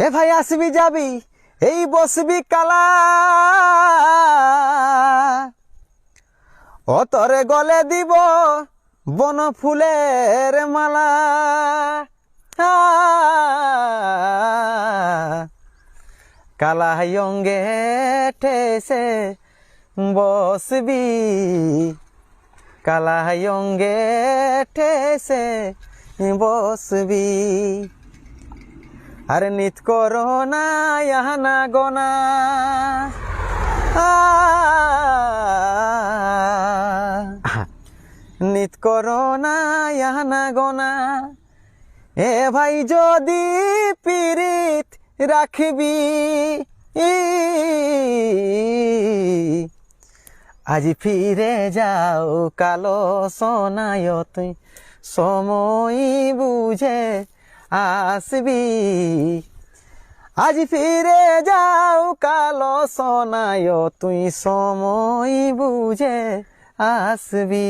হে ভাই, আসবি যাবি? এই বসবি কালা। ও তরে গলে দিব বন ফুলের মালা। কালা অঙ্গে ঠেসে বসবি। কালা অঙ্গে ঠেসে বসবি। আরে নিত করো না গোনা নিত করো না গোনা এ ভাই যদি পিরিত রাখবি আজ ফিরে যাও কালো সোনায়, তুই সময় বুঝে আসবি। আজ ফিরে যাও কালো সোনায় তুই সময় বুঝে আসবি।